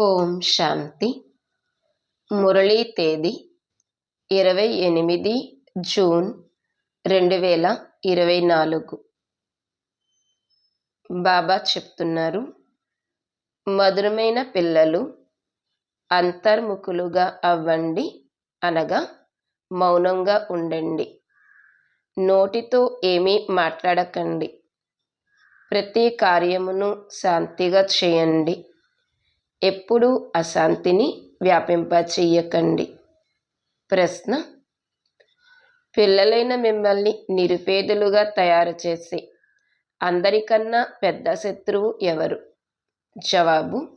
ఓం శాంతి. మురళీ తేదీ ఇరవై ఎనిమిది జూన్ రెండు వేల ఇరవై నాలుగు. బాబా చెప్తున్నారు మధురమైన పిల్లలు అంతర్ముఖులుగా అవ్వండి అనగా మౌనంగా ఉండండి. నోటితో ఏమీ మాట్లాడకండి. ప్రతి కార్యమును శాంతిగా చేయండి. ఎప్పుడూ అశాంతిని వ్యాపింపచేయకండి. ప్రశ్న పిల్లలైన మిమ్మల్ని నిరుపేదలుగా తయారు చేసే అందరికన్నా పెద్ద శత్రువు ఎవరు? జవాబు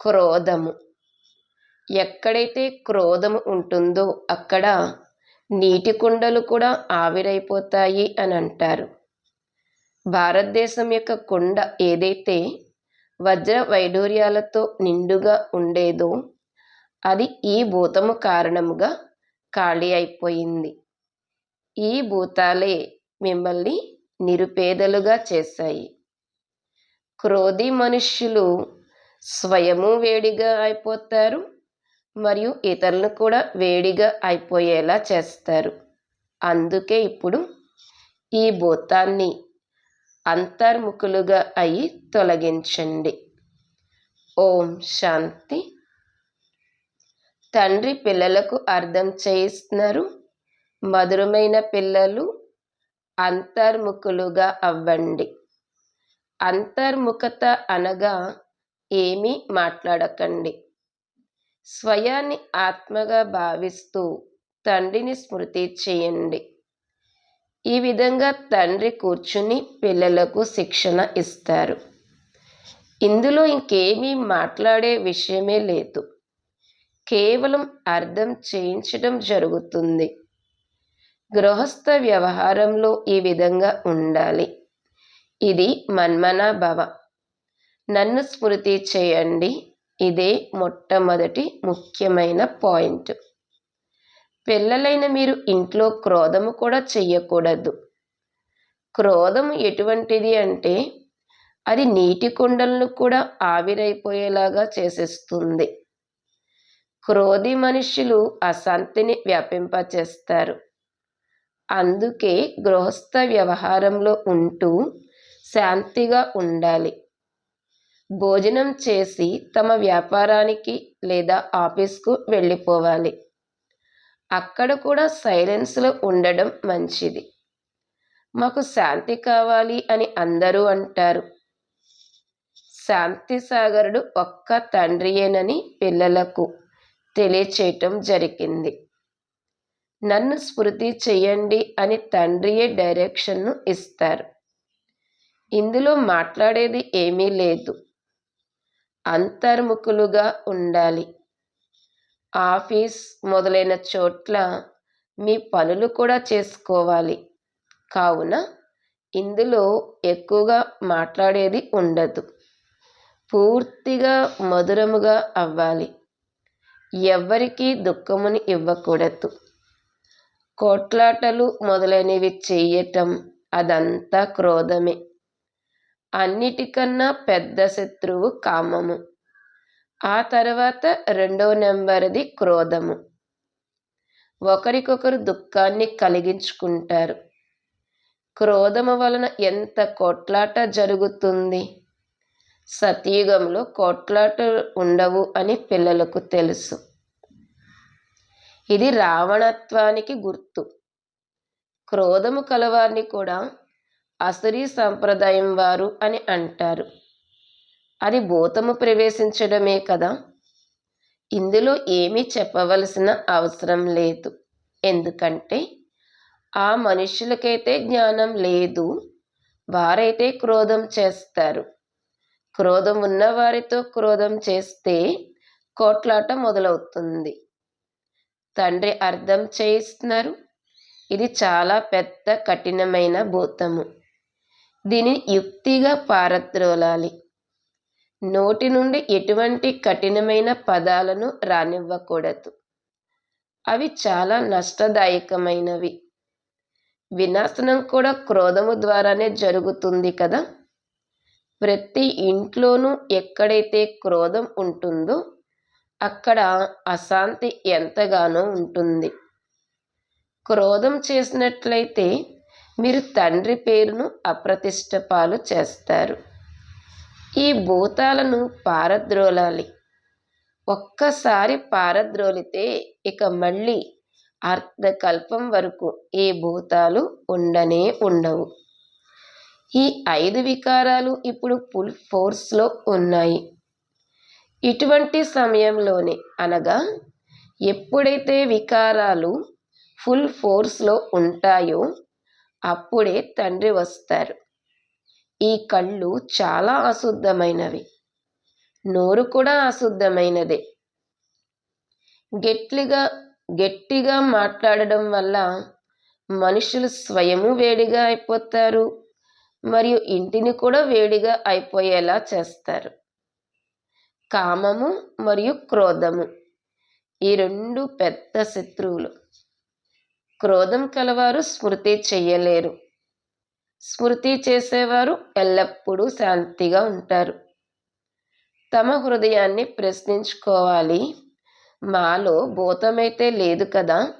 క్రోధము. ఎక్కడైతే క్రోధము ఉంటుందో అక్కడ నీటి కుండలు కూడా ఆవిరైపోతాయి అని అంటారు. భారతదేశం యొక్క కుండ ఏదైతే వజ్ర వైడూర్యాలతో నిండుగా ఉండేదో అది ఈ భూతము కారణముగా ఖాళీ అయిపోయింది. ఈ భూతాలే మిమ్మల్ని నిరుపేదలుగా చేశాయి. క్రోధి మనుష్యులు స్వయము వేడిగా అయిపోతారు మరియు ఇతరులను కూడా వేడిగా అయిపోయేలా చేస్తారు. అందుకే ఇప్పుడు ఈ భూతాన్ని అంతర్ముఖులుగా అయి తొలగించండి. ఓం శాంతి. తండ్రి పిల్లలకు అర్థం చేయిస్తున్నారు. మధురమైన పిల్లలు అంతర్ముఖులుగా అవ్వండి. అంతర్ముఖత అనగా ఏమీ మాట్లాడకండి. స్వయాన్ని ఆత్మగా భావిస్తూ తండ్రిని స్మృతి చేయండి. ఈ విధంగా తండ్రి కూర్చుని పిల్లలకు శిక్షణ ఇస్తారు. ఇందులో ఇంకేమీ మాట్లాడే విషయమే లేదు. కేవలం అర్థం చేయించడం జరుగుతుంది. గృహస్థ వ్యవహారంలో ఈ విధంగా ఉండాలి. ఇది మన్మన భవ. నన్ను స్మృతి చేయండి. ఇదే మొట్టమొదటి ముఖ్యమైన పాయింట్. పిల్లలైన మీరు ఇంట్లో క్రోధము కూడా చెయ్యకూడదు. క్రోధం ఎటువంటిది అంటే అది నీటి కుండలను కూడా ఆవిరైపోయేలాగా చేసేస్తుంది. క్రోధి మనుషులు అశాంతిని వ్యాపింపచేస్తారు. అందుకే గృహస్థ వ్యవహారంలో ఉంటూ శాంతిగా ఉండాలి. భోజనం చేసి తమ వ్యాపారానికి లేదా ఆఫీస్కు వెళ్ళిపోవాలి. అక్కడ కూడా సైలెన్స్లో ఉండడం మంచిది. మాకు శాంతి కావాలి అని అందరూ అంటారు. శాంతి సాగరుడు ఒక్క తండ్రియేనని పిల్లలకు తెలియచేయటం జరిగింది. నన్ను స్మృతి చేయండి అని తండ్రియే డైరెక్షన్ను ఇస్తారు. ఇందులో మాట్లాడేది ఏమీ లేదు. అంతర్ముఖులుగా ఉండాలి. ఆఫీస్ మొదలైన చోట్ల మీ పనులు కూడా చేసుకోవాలి. కావున ఇందులో ఎక్కువగా మాట్లాడేది ఉండదు. పూర్తిగా మధురముగా అవ్వాలి. ఎవ్వరికీ దుఃఖముని ఇవ్వకూడదు. కోట్లాటలు మొదలైనవి చెయ్యటం అదంతా క్రోధమే. అన్నిటికన్నా పెద్ద శత్రువు కామము. ఆ తర్వాత రెండో నెంబర్ది క్రోధము. ఒకరికొకరు దుఃఖాన్ని కలిగించుకుంటారు. క్రోధము వలన ఎంత కొట్లాట జరుగుతుంది? సతయుగంలో కొట్లాట ఉండవు అని పిల్లలకు తెలుసు. ఇది రావణత్వానికి గుర్తు. క్రోధము కలవారిని కూడా అసరీ సంప్రదాయం వారు అని అంటారు. అది భూతము ప్రవేశించడమే కదా. ఇందులో ఏమీ చెప్పవలసిన అవసరం లేదు. ఎందుకంటే ఆ మనుషులకైతే జ్ఞానం లేదు. వారైతే క్రోధం చేస్తారు. క్రోధం ఉన్నవారితో క్రోధం చేస్తే కోట్లాట మొదలవుతుంది. తండ్రి అర్థం చేయిస్తున్నారు. ఇది చాలా పెద్ద కఠినమైన భూతము. దీనిని యుక్తిగా పారద్రోలాలి. నోటి నుండి ఎటువంటి కఠినమైన పదాలను రానివ్వకూడదు. అవి చాలా నష్టదాయకమైనవి. వినాశనం కూడా క్రోధము ద్వారానే జరుగుతుంది కదా? ప్రతి ఇంట్లోనూ ఎక్కడైతే క్రోధం ఉంటుందో అక్కడ అశాంతి ఎంతగానో ఉంటుంది. క్రోధం చేసినట్లయితే మీరు తండ్రి పేరును అప్రతిష్ట పాలు చేస్తారు. ఈ భూతాలను పారద్రోలాలి. ఒక్కసారి పారద్రోలితే ఇక మళ్ళీ అర్ధకల్పం వరకు ఏ భూతాలు ఉండనే ఉండవు. ఈ ఐదు వికారాలు ఇప్పుడు ఫుల్ ఫోర్స్లో ఉన్నాయి. ఇటువంటి సమయంలోనే అనగా ఎప్పుడైతే వికారాలు ఫుల్ ఫోర్స్లో ఉంటాయో అప్పుడే తండ్రి వస్తారు. ఈ కళ్ళు చాలా అశుద్ధమైనవి. నోరు కూడా అశుద్ధమైనదే. గట్టిగా గట్టిగా మాట్లాడడం వల్ల మనుషులు స్వయము వేడిగా అయిపోతారు మరియు ఇంటిని కూడా వేడిగా అయిపోయేలా చేస్తారు. కామము మరియు క్రోధము ఈ రెండు పెద్ద శత్రువులు. క్రోధం కలవారు స్మృతి చెయ్యలేరు స్మృతి చేసేవారు ఎల్లప్పుడూ శాంతిగా ఉంటారు. తమ హృదయాన్ని ప్రశ్నించుకోవాలి. మాలో భూతమైతే లేదు కదా?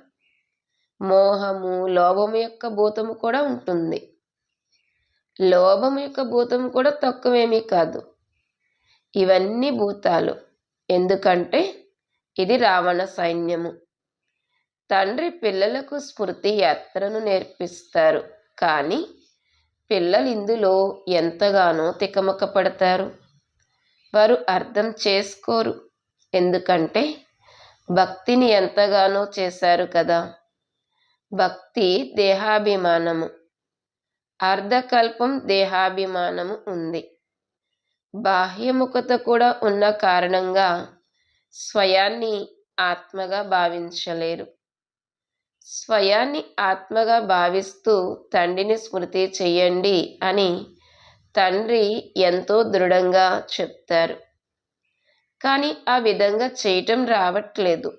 మోహము లోభము యొక్క భూతము కూడా ఉంటుంది. లోభం యొక్క భూతం కూడా తక్కువేమీ కాదు. ఇవన్నీ భూతాలు. ఎందుకంటే ఇది రావణ సైన్యము. తండ్రి పిల్లలకు స్మృతి యాత్రను నేర్పిస్తారు. కానీ పిల్లలు ఇందులో ఎంతగానో తికమక పడతారు వారు అర్థం చేసుకోరు. ఎందుకంటే భక్తిని ఎంతగానో చేశారు కదా. భక్తి దేహాభిమానము. అర్ధకల్పం దేహాభిమానము ఉంది. బాహ్యముఖత కూడా ఉన్న కారణంగా స్వయాన్ని ఆత్మగా భావించలేరు. స్వయాన్ని ఆత్మగా భావిస్తూ తండ్రిని స్మృతి చెయ్యండి అని తండ్రి ఎంతో దృఢంగా చెప్తారు. కానీ ఆ విధంగా చేయటం రావట్లేదు.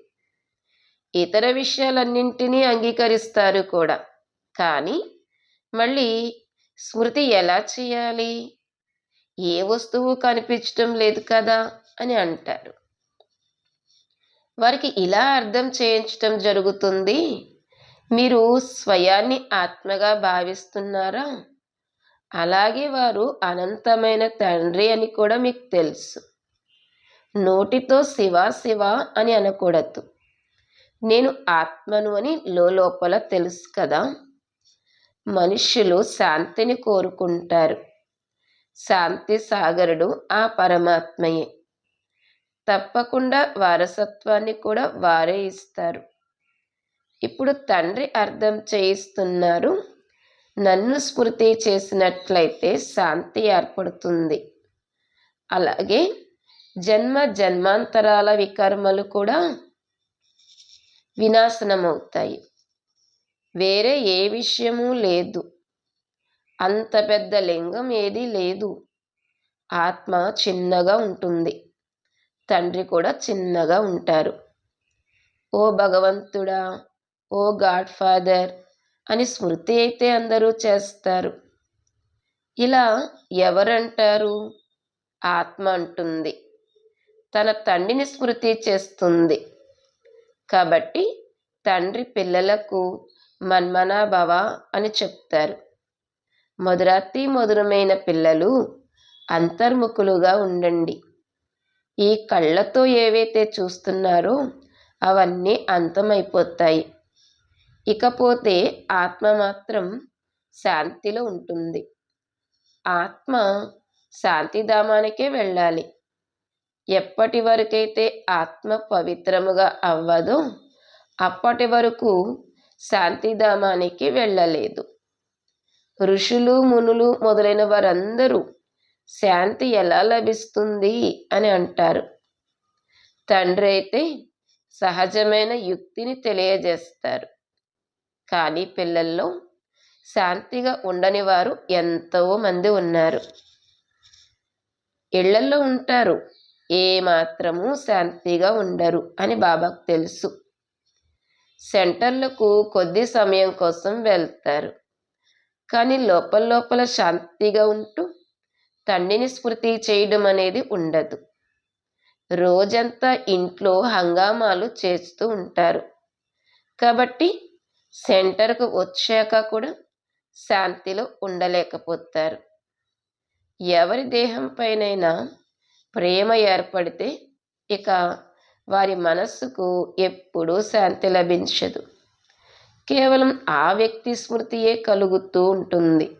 ఇతర విషయాలన్నింటినీ అంగీకరిస్తారు కూడా. కానీ మళ్ళీ స్మృతి ఎలా చేయాలి? ఏ వస్తువు కనిపించటం లేదు కదా అని అంటారు. వారికి ఇలా అర్థం చేయించటం జరుగుతుంది. మీరు స్వయాన్ని ఆత్మగా భావిస్తున్నారా? అలాగే వారు అనంతమైన తండ్రి అని కూడా మీకు తెలుసు. నోటితో శివ శివ అని అనకూడదు. నేను ఆత్మను అని లోపల తెలుసు కదా. మనుష్యులు శాంతిని కోరుకుంటారు. శాంతి సాగరుడు ఆ పరమాత్మయే. తప్పకుండా వారసత్వాన్ని కూడా వారే ఇస్తారు. ఇప్పుడు తండ్రి అర్థం చేయిస్తున్నారు. నన్ను స్మృతి చేసినట్లయితే శాంతి ఏర్పడుతుంది. అలాగే జన్మ జన్మాంతరాల వికర్మలు కూడా వినాశనమవుతాయి. వేరే ఏ విషయము లేదు. అంత పెద్ద లింగం ఏది లేదు. ఆత్మ చిన్నగా ఉంటుంది. తండ్రి కూడా చిన్నగా ఉంటారు. ఓ భగవంతుడా ఓ గాడ్ ఫాదర్! అని స్మృతి అయితే అందరూ చేస్తారు. ఇలా ఎవరంటారు? ఆత్మ అంటుంది. తన తండ్రిని స్మృతి చేస్తుంది. కాబట్టి తండ్రి పిల్లలకు మన్మనాభవ అని చెప్తారు. మధురాతి మధురమైన పిల్లలు అంతర్ముఖులుగా ఉండండి. ఈ కళ్ళతో ఏవైతే చూస్తున్నారో అవన్నీ అంతమైపోతాయి. ఇకపోతే ఆత్మ మాత్రం శాంతిలో ఉంటుంది. ఆత్మ శాంతిధామానికే వెళ్ళాలి. ఎప్పటి వరకైతే ఆత్మ పవిత్రముగా అవ్వదో అప్పటి వరకు శాంతిధామానికి వెళ్ళలేదు. ఋషులు మునులు మొదలైన వారందరూ శాంతి ఎలా లభిస్తుంది అని అంటారు. తండ్రి అయితే సహజమైన యుక్తిని తెలియజేస్తారు. కానీ పిల్లల్లో శాంతిగా ఉండని వారు ఎంతో మంది ఉన్నారు. ఇళ్ళల్లో ఉంటారు. ఏమాత్రము శాంతిగా ఉండరు అని బాబాకు తెలుసు. సెంటర్లకు కొద్ది సమయం కోసం వెళ్తారు. కానీ లోపల లోపల శాంతిగా ఉంటూ తండ్రిని స్మృతి చేయడం అనేది ఉండదు. రోజంతా ఇంట్లో హంగామాలు చేస్తూ ఉంటారు. కాబట్టి సెంటర్కు వచ్చాక కూడా శాంతిలో ఉండలేకపోతారు. ఎవరి దేహం పైనైనా ప్రేమ ఏర్పడితే ఇక వారి మనస్సుకు ఎప్పుడూ శాంతి లభించదు. కేవలం ఆ వ్యక్తి స్మృతియే కలుగుతూ ఉంటుంది.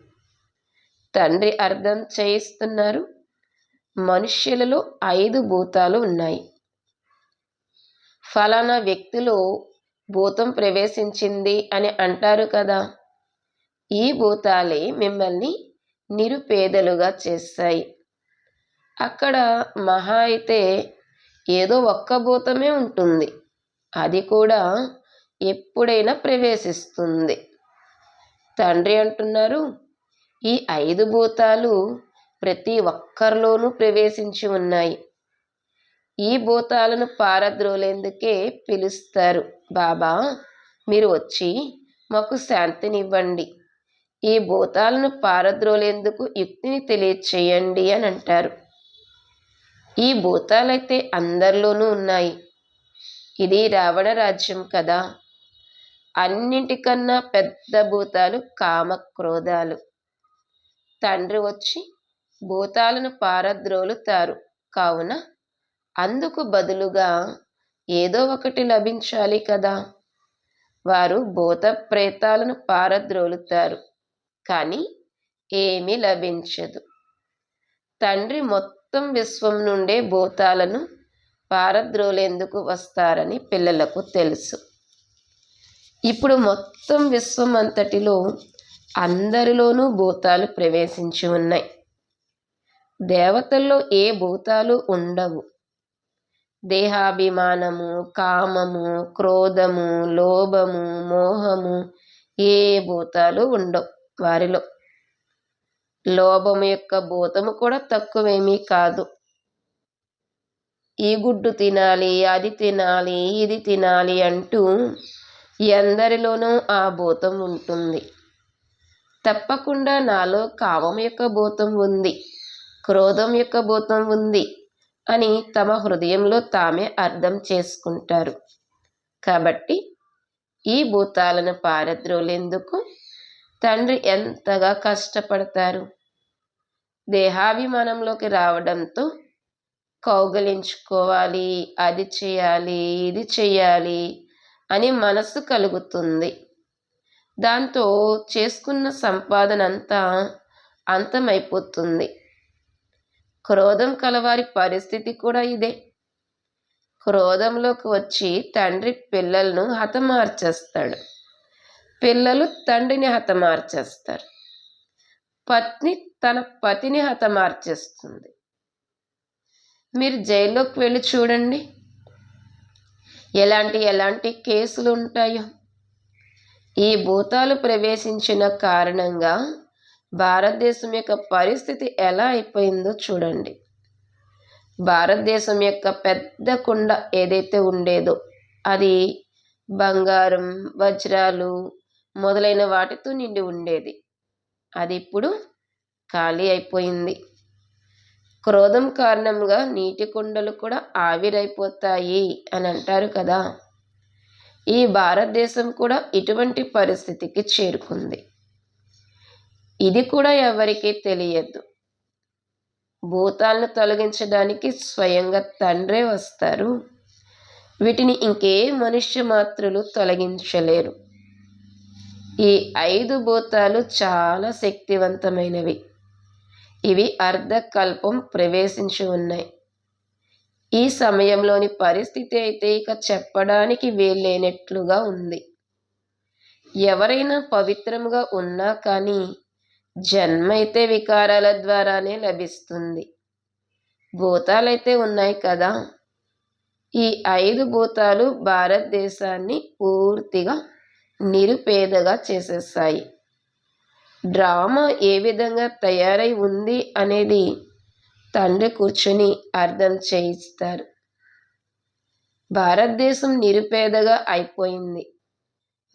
తండ్రి అర్థం చేయిస్తున్నారు. మనుష్యులలో ఐదు భూతాలు ఉన్నాయి. ఫలానా వ్యక్తిలో భూతం ప్రవేశించింది అని అంటారు కదా. ఈ భూతాలే మిమ్మల్ని నిరుపేదలుగా చేస్తాయి. అక్కడ మహా అయితే ఏదో ఒక్క భూతమే ఉంటుంది. అది కూడా ఎప్పుడైనా ప్రవేశిస్తుంది. తండ్రి అంటున్నారు ఈ ఐదు భూతాలు ప్రతి ఒక్కరిలోనూ ప్రవేశించి ఉన్నాయి. ఈ భూతాలను పారద్రోలేందుకే పిలుస్తారు. బాబా మీరు వచ్చి మాకు శాంతినివ్వండి. ఈ భూతాలను పారద్రోలేందుకు యుక్తిని తెలియచేయండి అని అంటారు. ఈ భూతాలైతే అందరిలోనూ ఉన్నాయి. ఇది రావణ రాజ్యం కదా. అన్నింటికన్నా పెద్ద భూతాలు కామ క్రోధాలు తండ్రి వచ్చి భూతాలను పారద్రోలుతారు. కావున అందుకు బదులుగా ఏదో ఒకటి లభించాలి కదా. వారు భూత ప్రేతాలను పారద్రోలుతారు కానీ ఏమీ లభించదు. తండ్రి మొత్తం విశ్వం నుండే భూతాలను పారద్రోలేందుకు వస్తారని పిల్లలకు తెలుసు. ఇప్పుడు మొత్తం విశ్వం అంతటిలో అందరిలోనూ భూతాలు ప్రవేశించి ఉన్నాయి. దేవతల్లో ఏ భూతాలు ఉండవు. దేహాభిమానము కామము క్రోధము లోభము మోహము ఏ భూతాలు ఉండవు వారిలో. లోభము యొక్క భూతము కూడా తక్కువేమీ కాదు. ఈ గుడ్డు తినాలి అది తినాలి ఇది తినాలి అంటూ ఎందరిలోనూ ఆ భూతం ఉంటుంది. తప్పకుండా నాలో కామం యొక్క భూతం ఉంది క్రోధం యొక్క భూతం ఉంది అని తమ హృదయంలో తామే అర్థం చేసుకుంటారు. కాబట్టి ఈ భూతాలను పారద్రోలేందుకు తండ్రి ఎంతగా కష్టపడతారు? దేహాభిమానంలోకి రావడంతో కౌగలించుకోవాలి అది చేయాలి ఇది చేయాలి అని మనసు కలుగుతుంది. దాంతో చేసుకున్న సంపాదన అంతా అంతమైపోతుంది. క్రోధం కలవారి పరిస్థితి కూడా ఇదే. క్రోధంలోకి వచ్చి తండ్రి పిల్లలను హతమార్చేస్తాడు. పిల్లలు తండ్రిని హతమార్చేస్తారు. పత్ని తన పతిని హతమార్చేస్తుంది. మీరు జైల్లోకి వెళ్ళి చూడండి. ఎలాంటి ఎలాంటి కేసులు ఉంటాయో. ఈ భూతాలు ప్రవేశించిన కారణంగా భారతదేశం యొక్క పరిస్థితి ఎలా అయిపోయిందో చూడండి. భారతదేశం యొక్క పెద్ద కుండ ఏదైతే ఉండేదో అది బంగారం వజ్రాలు మొదలైన వాటితో నిండి ఉండేది. అది ఇప్పుడు ఖాళీ అయిపోయింది. క్రోధం కారణంగా నీటి కుండలు కూడా ఆవిరైపోతాయి అని అంటారు కదా. ఈ భారతదేశం కూడా ఇటువంటి పరిస్థితికి చేరుకుంది. ఇది కూడా ఎవరికీ తెలియదు. భూతాలను తొలగించడానికి స్వయంగా తండ్రే వస్తారు. వీటిని ఇంకే మనుష్య మాత్రులు తొలగించలేరు. ఈ ఐదు భూతాలు చాలా శక్తివంతమైనవి. ఇవి అర్ధకల్పం ప్రవేశించి ఉన్నాయి. ఈ సమయంలోని పరిస్థితి అయితే ఇక చెప్పడానికి వీల్లేనట్లుగా ఉంది. ఎవరైనా పవిత్రముగా ఉన్నా కానీ జన్మ అయితే వికారాల ద్వారానే లభిస్తుంది. భూతాలైతే ఉన్నాయి కదా. ఈ ఐదు భూతాలు భారతదేశాన్ని పూర్తిగా నిరుపేదగా చేసేస్తాయి డ్రామా ఏ విధంగా తయారై ఉంది అనేది తండ్రి కూర్చుని అర్థం చేయిస్తారు. భారతదేశం నిరుపేదగా అయిపోయింది.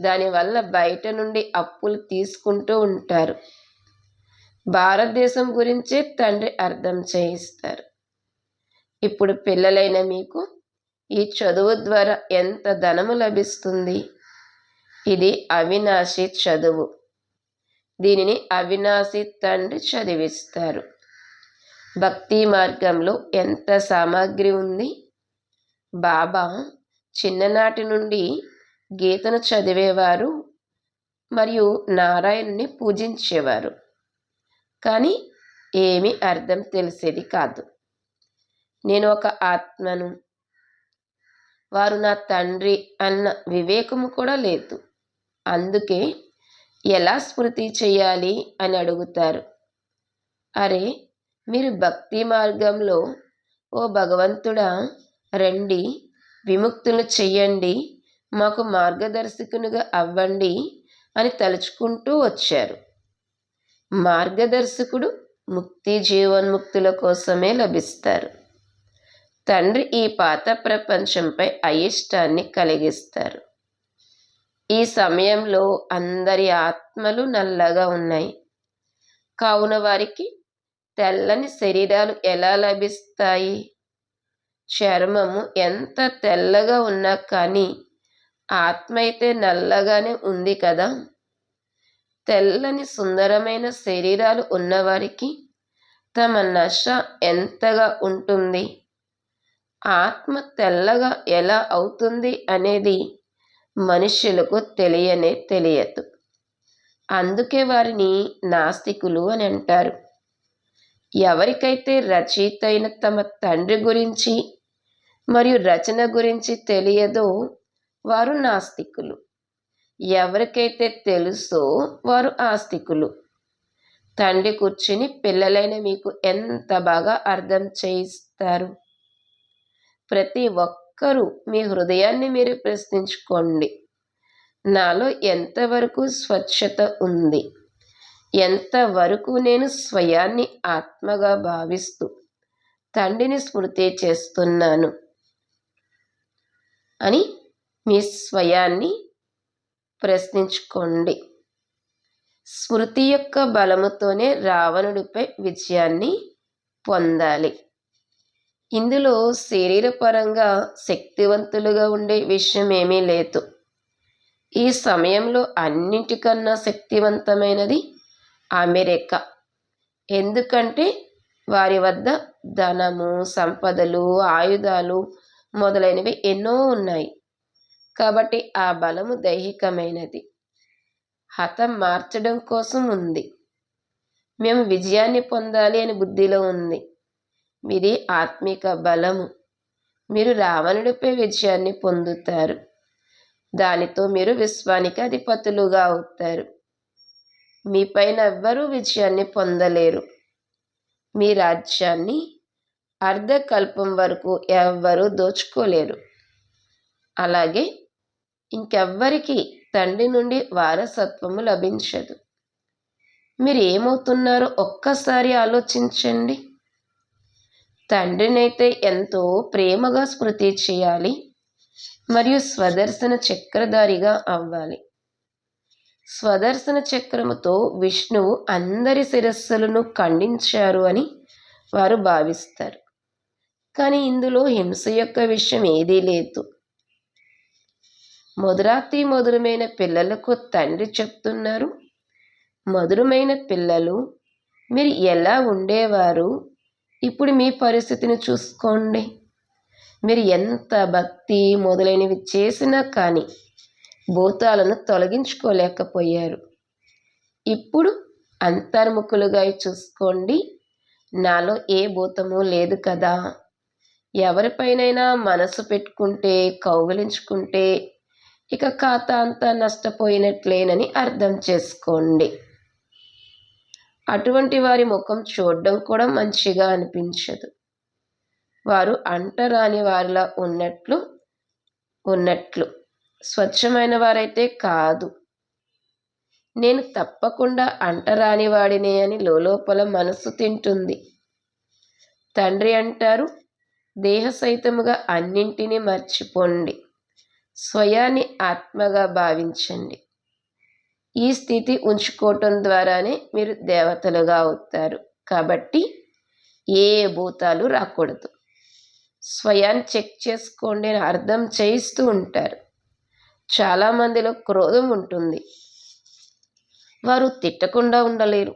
దానివల్ల బయట నుండి అప్పులు తీసుకుంటూ ఉంటారు. భారతదేశం గురించే తండ్రి అర్థం చేయిస్తారు. ఇప్పుడు పిల్లలైన మీకు ఈ చదువు ద్వారా ఎంత ధనము లభిస్తుంది? ఇది అవినాశి చదువు. దీనిని అవినాశి తండ్రి చదివిస్తారు. భక్తి మార్గంలో ఎంత సామాగ్రి ఉంది? బాబా చిన్ననాటి నుండి గీతను చదివేవారు మరియు నారాయణుని పూజించేవారు. కానీ ఏమీ అర్థం తెలిసేది కాదు. నేను ఒక ఆత్మను వారు నా తండ్రి అన్న వివేకము కూడా లేదు. అందుకే ఎలా స్మృతి చేయాలి అని అడుగుతారు. అరే మీరు భక్తి మార్గంలో ఓ భగవంతుడా రండి విముక్తులు చెయ్యండి మాకు మార్గదర్శకునిగా అవ్వండి అని తలుచుకుంటూ వచ్చారు. మార్గదర్శకుడు ముక్తి జీవన్ముక్తుల కోసమే లభిస్తారు. తండ్రి ఈ పాత ప్రపంచంపై అయిష్టాన్ని కలిగిస్తారు. ఈ సమయంలో అందరి ఆత్మలు నల్లగా ఉన్నాయి. కావున వారికి తెల్లని శరీరాలు ఎలా లభిస్తాయి? చర్మము ఎంత తెల్లగా ఉన్నా కానీ ఆత్మ అయితే నల్లగానే ఉంది కదా. తెల్లని సుందరమైన శరీరాలు ఉన్నవారికి తమ నష ఎంతగా ఉంటుంది? ఆత్మ తెల్లగా ఎలా అవుతుంది అనేది మనుషులకు తెలియనే తెలియదు. అందుకే వారిని నాస్తికులు అని అంటారు. ఎవరికైతే రచయిత అయిన తమ తండ్రి గురించి మరియు రచన గురించి తెలియదో వారు నాస్తికులు. ఎవరికైతే తెలుసో వారు ఆస్తికులు తండ్రి కూర్చుని పిల్లలైన మీకు ఎంత బాగా అర్థం చేయిస్తారు? ప్రతి ఒక్కరూ మీ హృదయాన్ని మీరు ప్రశ్నించుకోండి. నాలో ఎంతవరకు స్వచ్ఛత ఉంది? ఎంతవరకు నేను స్వయాన్ని ఆత్మగా భావిస్తూ తండ్రిని స్మృతి చేస్తున్నాను అని మీ స్వయాన్ని ప్రశ్నించుకోండి. స్మృతి యొక్క బలముతోనే రావణుడిపై విజయాన్ని పొందాలి. ఇందులో శరీరపరంగా శక్తివంతులుగా ఉండే విషయం ఏమీ లేదు. ఈ సమయంలో అన్నింటికన్నా శక్తివంతమైనది అమెరికా. ఎందుకంటే వారి వద్ద ధనము సంపదలు ఆయుధాలు మొదలైనవి ఎన్నో ఉన్నాయి. కాబట్టి ఆ బలము దైహికమైనది. హతం మార్చడం కోసం ఉంది. మేము విజయాన్ని పొందాలి అని బుద్ధిలో ఉంది. మీది ఆత్మిక బలము. మీరు రావణుడిపై విజయాన్ని పొందుతారు. దానితో మీరు విశ్వానికి అధిపతులుగా అవుతారు. మీ పైన ఎవ్వరూ విజయాన్ని పొందలేరు. మీ రాజ్యాన్ని అర్ధకల్పం వరకు ఎవ్వరూ దోచుకోలేరు. అలాగే ఇంకెవ్వరికి తండ్రి నుండి వారసత్వము లభించదు. మీరు ఏమవుతున్నారో ఒక్కసారి ఆలోచించండి. తండ్రినైతే ఎంతో ప్రేమగా స్మృతి చేయాలి మరియు స్వదర్శన చక్రధారిగా అవ్వాలి. స్వదర్శన చక్రముతో విష్ణువు అందరి శిరస్సులను ఖండించారు అని వారు భావిస్తారు. కానీ ఇందులో హింస యొక్క విషయం ఏదీ లేదు. మధురాతి మధురమైన పిల్లలకు తండ్రి చెప్తున్నారు. మధురమైన పిల్లలు మీరు ఎలా ఉండేవారు? ఇప్పుడు మీ పరిస్థితిని చూసుకోండి. మీరు ఎంత భక్తి మొదలైనవి చేసినా కానీ భూతాలను తొలగించుకోలేకపోయారు. ఇప్పుడు అంతర్ముఖులుగా చూసుకోండి. నాలో ఏ భూతము లేదు కదా. ఎవరిపైనైనా మనసు పెట్టుకుంటే కౌగిలించుకుంటే ఇక ఖాతా అంతా నష్టపోయినట్లేనని అర్థం చేసుకోండి. అటువంటి వారి ముఖం చూడడం కూడా మంచిగా అనిపించదు. వారు అంటరాని వారిలా ఉన్నట్లు ఉన్నట్లు. స్వచ్ఛమైన వారైతే కాదు. నేను తప్పకుండా అంటరాని వాడినే అని లోపల మనసు తింటుంది. తండ్రి అంటారు దేహ సహితముగా అన్నింటినీ మర్చిపోండి. స్వయాన్ని ఆత్మగా భావించండి. ఈ స్థితి ఉంచుకోవటం ద్వారానే మీరు దేవతలుగా అవుతారు. కాబట్టి ఏ భూతాలు రాకూడదు. స్వయాన్ని చెక్ చేసుకోండి అని అర్థం చేయిస్తూ ఉంటారు. చాలామందిలో క్రోధం ఉంటుంది. వారు తిట్టకుండా ఉండలేరు.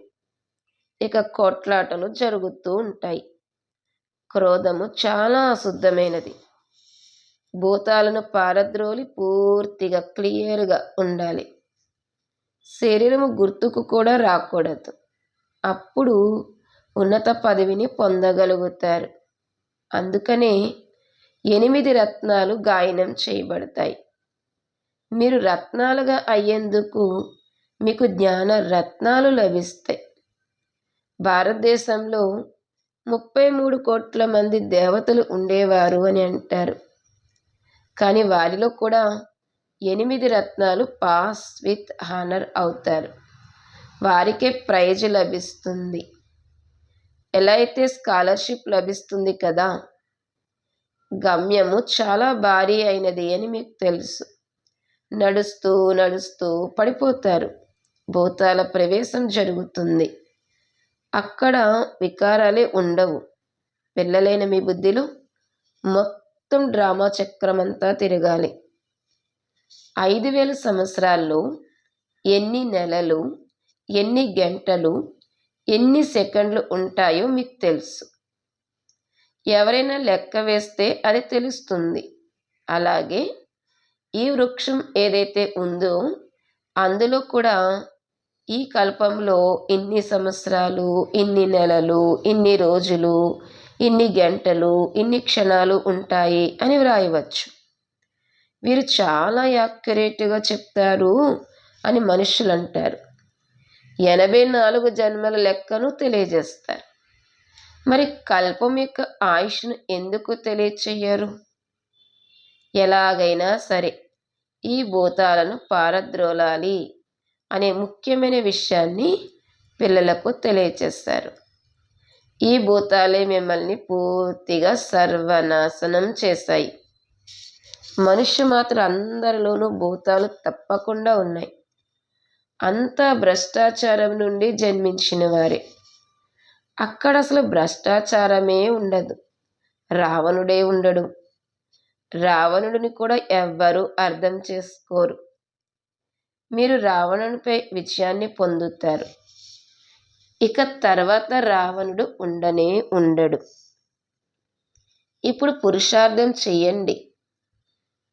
ఇక కోట్లాటలు జరుగుతూ ఉంటాయి. క్రోధము చాలా అశుద్ధమైనది. భూతాలను పారద్రోలి పూర్తిగా క్లియర్గా ఉండాలి. శరీరము గుర్తుకు కూడా రాకూడదు. అప్పుడు ఉన్నత పదవిని పొందగలుగుతారు. అందుకనే ఎనిమిది రత్నాలు గాయనం చేయబడతాయి. మీరు రత్నాలుగా అయ్యేందుకు మీకు జ్ఞాన రత్నాలు లభిస్తాయి. భారతదేశంలో ముప్పై మూడు కోట్ల మంది దేవతలు ఉండేవారు అని అంటారు. కానీ వారిలో కూడా ఎనిమిది రత్నాలు పాస్ విత్ హానర్ అవుతారు. వారికే ప్రైజ్ లభిస్తుంది. ఎలా అయితే స్కాలర్షిప్ లభిస్తుంది కదా? గమ్యము చాలా భారీ అయినది అని మీకు తెలుసు. నడుస్తూ నడుస్తూ పడిపోతారు. భూతాల ప్రవేశం జరుగుతుంది. అక్కడ వికారాలే ఉండవు. పిల్లలైన మీ బుద్ధిలో మొత్తం మొత్తం డ్రామా చక్రం అంతా తిరగాలి. ఐదు వేల సంవత్సరాల్లో ఎన్ని నెలలు ఎన్ని గంటలు ఎన్ని సెకండ్లు ఉంటాయో మీకు తెలుసు. ఎవరైనా లెక్క వేస్తే అది తెలుస్తుంది. అలాగే ఈ వృక్షం ఏదైతే ఉందో అందులో కూడా ఈ కల్పంలో ఇన్ని సంవత్సరాలు ఇన్ని నెలలు ఇన్ని రోజులు ఇన్ని గంటలు ఇన్ని క్షణాలు ఉంటాయి అని వ్రాయవచ్చు. వీరు చాలా యాక్యురేట్గా చెప్తారు అని మనుషులు అంటారు ఎనభై నాలుగు జన్మల లెక్కను తెలియజేస్తారు. మరి కల్పం యొక్క ఆయుష్ను ఎందుకు తెలియచేయరు ఎలాగైనా సరే ఈ భూతాలను పారద్రోలాలి అనే ముఖ్యమైన విషయాన్ని పిల్లలకు తెలియచేస్తారు. ఈ భూతాలే మిమ్మల్ని పూర్తిగా సర్వనాశనం చేశాయి. మనుష్య మాత్రం అందరిలోనూ భూతాలు తప్పకుండా ఉన్నాయి. అంతా భ్రష్టాచారం నుండి జన్మించిన వారే. అక్కడ అసలు భ్రష్టాచారమే ఉండదు. రావణుడే ఉండడు. రావణుడిని కూడా ఎవ్వరూ అర్థం చేసుకోరు. మీరు రావణునిపై విజయాన్ని పొందుతారు. ఇక తర్వాత రావణుడు ఉండనే ఉండడు. ఇప్పుడు పురుషార్థం చెయ్యండి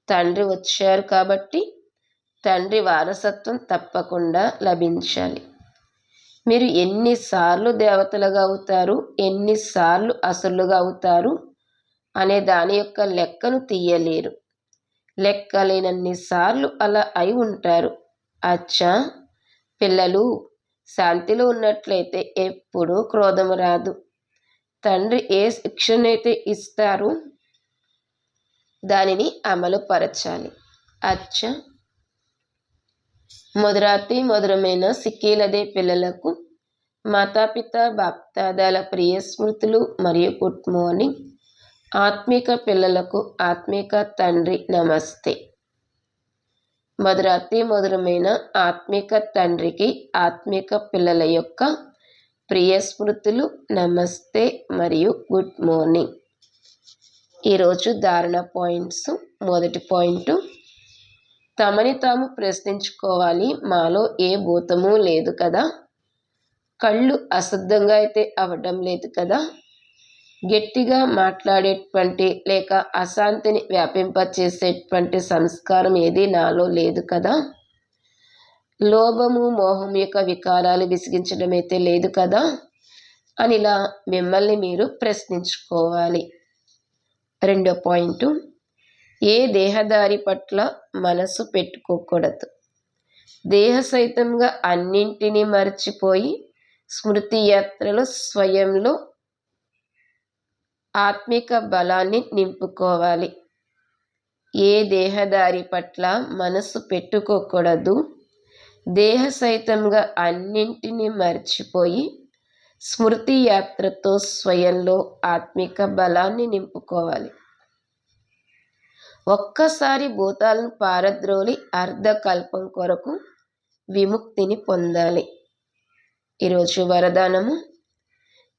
తండ్రి వచ్చారు కాబట్టి తండ్రి వారసత్వం తప్పకుండా లభించాలి. మీరు ఎన్నిసార్లు దేవతలుగా అవుతారు ఎన్నిసార్లు అసలుగా అవుతారు అనే దాని యొక్క లెక్కను తీయలేరు. లెక్కలేనన్నిసార్లు అలా అయి ఉంటారు. అచ్చా పిల్లలు శాంతిలో ఉన్నట్లయితే ఎప్పుడూ క్రోధం రాదు. తండ్రి ఏ శిక్షణైతే ఇస్తారు దానిని అమలు పరచాలి అచ్చా! మధురాతి మధురమైన సిక్కీలదే పిల్లలకు మాతాపిత బాప్తాదాల ప్రియ స్మృతులు మరియు గుడ్ మార్నింగ్. ఆత్మిక పిల్లలకు ఆత్మిక తండ్రి నమస్తే. మధురాతి మధురమైన ఆత్మిక తండ్రికి ఆత్మిక పిల్లల యొక్క ప్రియ స్మృతులు నమస్తే మరియు గుడ్ మార్నింగ్ ఈరోజు ధారణ పాయింట్స్. మొదటి పాయింట్ తమని తాము ప్రశ్నించుకోవాలి. మాలో ఏ భూతము లేదు కదా. కళ్ళు అశుద్ధంగా అయితే అవ్వడం లేదు కదా. గట్టిగా మాట్లాడేటువంటి లేక అశాంతిని వ్యాపింపచేసేటువంటి సంస్కారం ఏది నాలో లేదు కదా? లోభము మోహం యొక్క వికారాలు విసిగించడం అయితే లేదు కదా? అని ఇలా మిమ్మల్ని మీరు ప్రశ్నించుకోవాలి. రెండో పాయింట్ ఏ దేహదారి పట్ల మనసు పెట్టుకోకూడదు. దేహ సహితంగా అన్నింటినీ మర్చిపోయి స్మృతి యాత్రలో స్వయంలో ఆత్మిక బలాన్ని నింపుకోవాలి. ఏ దేహదారి పట్ల మనసు పెట్టుకోకూడదు. దేహ సహితంగా అన్నింటినీ మర్చిపోయి స్మృతి యాత్రతో స్వయంలో ఆత్మిక బలాన్ని నింపుకోవాలి. ఒక్కసారి భూతాలను పారద్రోలి అర్ధకల్పం కొరకు విముక్తిని పొందాలి. ఈరోజు వరదానము.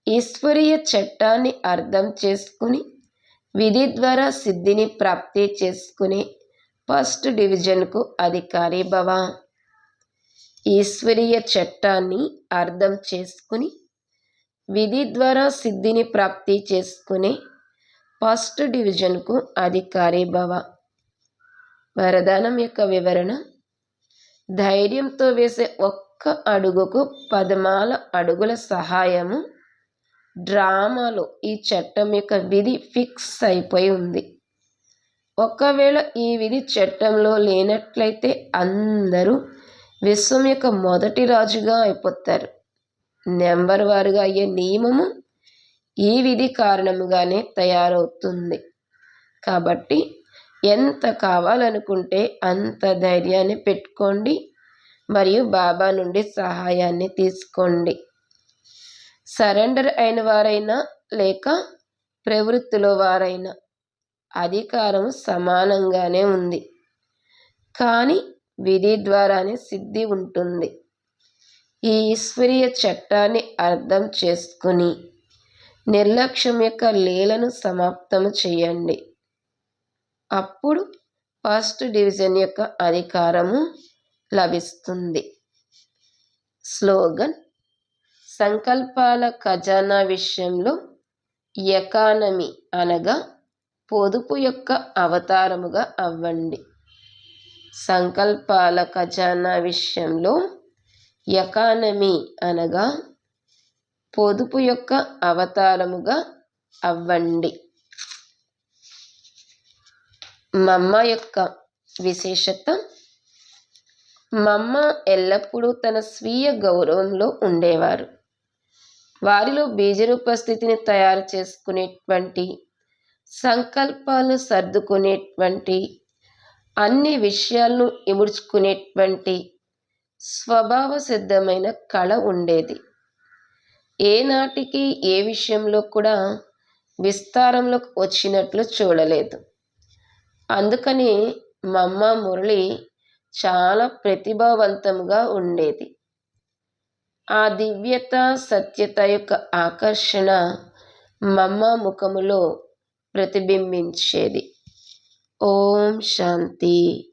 ఈశ్వరీయ చట్టాన్ని అర్థం చేసుకుని విధి ద్వారా సిద్ధిని ప్రాప్తి చేసుకునే ఫస్ట్ డివిజన్కు అధికారి భవ ఈశ్వరీయ చట్టాన్ని అర్థం చేసుకుని విధి ద్వారా సిద్ధిని ప్రాప్తి చేసుకునే ఫస్ట్ డివిజన్కు అధికారి భవ వరదానం యొక్క వివరణ ధైర్యంతో వేసే ఒక్క అడుగుకు పదమాల అడుగుల సహాయము డ్రామాలో ఈ చట్టం యొక్క విధి ఫిక్స్ అయిపోయి ఉంది. ఒకవేళ ఈ విధి చట్టంలో లేనట్లయితే అందరూ విశ్వం యొక్క మొదటి రాజుగా అయిపోతారు. నెంబర్ వారుగా అయ్యే నియమము ఈ విధి కారణముగానే తయారవుతుంది. కాబట్టి ఎంత కావాలనుకుంటే అంత ధైర్యాన్ని పెట్టుకోండి మరియు బాబా నుండి సహాయాన్ని తీసుకోండి. సరెండర్ అయిన వారైనా లేక ప్రవృత్తిలో వారైనా అధికారం సమానంగానే ఉంది. కానీ విధి ద్వారానే సిద్ధి ఉంటుంది. ఈ ఈశ్వరీయ చట్టాన్ని అర్థం చేసుకుని నిర్లక్ష్యం యొక్క లీలను సమాప్తం చేయండి. అప్పుడు ఫస్ట్ డివిజన్ యొక్క అధికారము లభిస్తుంది. స్లోగన్ సంకల్పాల ఖజానా విషయంలో ఎకానమీ అనగా పొదుపు యొక్క అవతారముగా అవ్వండి. సంకల్పాల ఖజానా విషయంలో ఎకానమీ అనగా పొదుపు యొక్క అవతారముగా అవ్వండి. మమ్మ యొక్క విశేషత మమ్మ ఎల్లప్పుడూ తన స్వీయ గౌరవంలో ఉండేవారు. వారిలో బీజరూప స్థితిని తయారు చేసుకునేటువంటి సంకల్పాలు సర్దుకునేటువంటి అన్ని విషయాలను ఇముడ్చుకునేటువంటి స్వభావ సిద్ధమైన కళ ఉండేది. ఏనాటికి ఏ విషయంలో కూడా విస్తారంలోకి వచ్చినట్లు చూడలేదు. అందుకని మమ్మ మురళి చాలా ప్రతిభావంతంగా ఉండేది. ఆ దివ్యత సత్యత యొక్క ఆకర్షణ మమ్మ ముఖములో ప్రతిబింబించేది. ఓం శాంతి.